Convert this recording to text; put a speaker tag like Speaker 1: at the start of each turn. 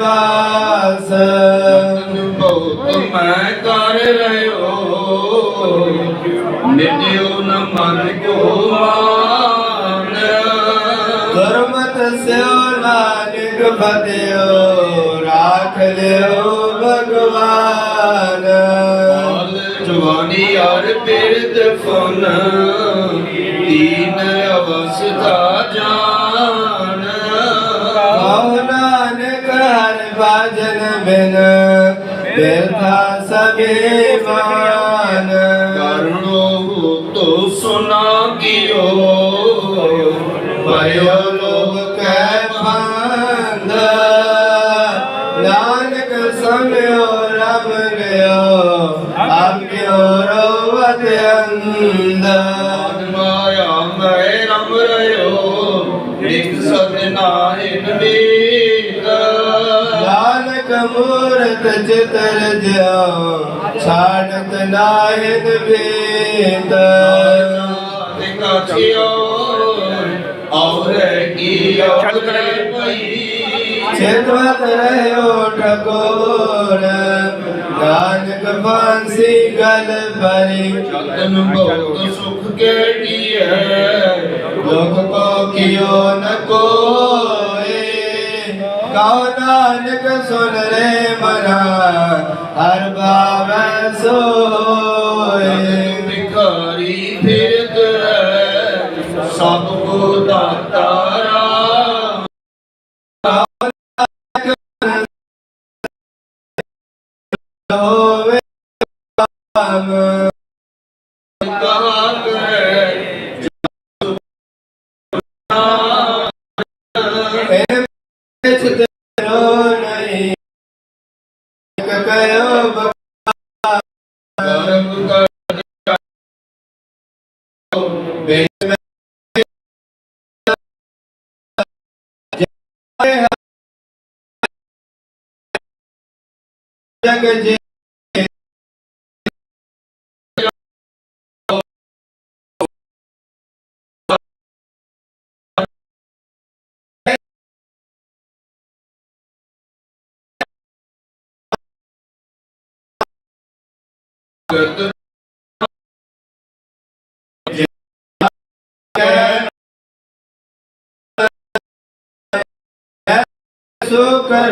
Speaker 1: ਬਾਸ
Speaker 2: ਬਹੁਤ ਮੈਂ ਕਰ ਰਿਓ ਨਿਜਿਓ ਨ ਮਨ ਕੋ ਮਾਨ
Speaker 1: ਗੁਰਮਤ ਸਿਓ ਨਾਨਕ ਬਦਿਓ ਰਾਖ ਲਿਓ ਭਗਵਾਨ।
Speaker 2: ਹਾਲ ਜਵਾਨੀ ਅਰ ਬਿਰਦ ਫਨ ਤੀਨ ਅਵਸਥਾ
Speaker 1: ਬਿਨ ਬਿਰਥਾ ਸਭੇ ਮਾਨ।
Speaker 2: ਕਰਣੋ ਤੋ ਸੁਨਾ ਕੀਓ।
Speaker 1: ਭਇਓ ਲੋਭ ਕੈ ਫੰਦ ਨਾਨਕ ਸਮਿਓ ਰਬ ਲਿਓ ਆਗਿਓ ਰੋਵਤ ਅੰਦ ਨਾਨਕ ਮੂਰਤ ਚਿਤਰ ਜਿਉ ਛਾੜਤ ਨਾਹਿਨ ਬੇਦ
Speaker 2: ਤੇ ਕਾਛਿਓ ਔਰ ਕੀ ਪਈ
Speaker 1: ਚਿਤਵਤ ਰਹਿਓ ਠਕੋਰ ਨਾਨਕ ਫਾਂਸੀ ਗਲ ਭਰੀ।
Speaker 2: ਚਤਨ ਬਹੁਤ ਸੁਖ ਕੇ ਕੀਏ
Speaker 1: ਲੋਕ ਕੋ ਕਿਓ ਨ ਕੋਏ ਕਉ ਨਾਨਕ ਸੁਨ ਰੇ ਮਨਾ ਹਰ ਬਾਵੈ ਸੋਏ।
Speaker 2: ਭਿਖਾਰੀ ਫਿਰਤ ਸਭ ਕੋ ਦਾਤਾਰਾ
Speaker 1: ਹੋਵੇ ਕਾਮ
Speaker 2: ਕਹਾ
Speaker 1: ਕਕਯੋ
Speaker 2: ਕਰਮ ਕਰ
Speaker 1: ਜਗ Good. so kar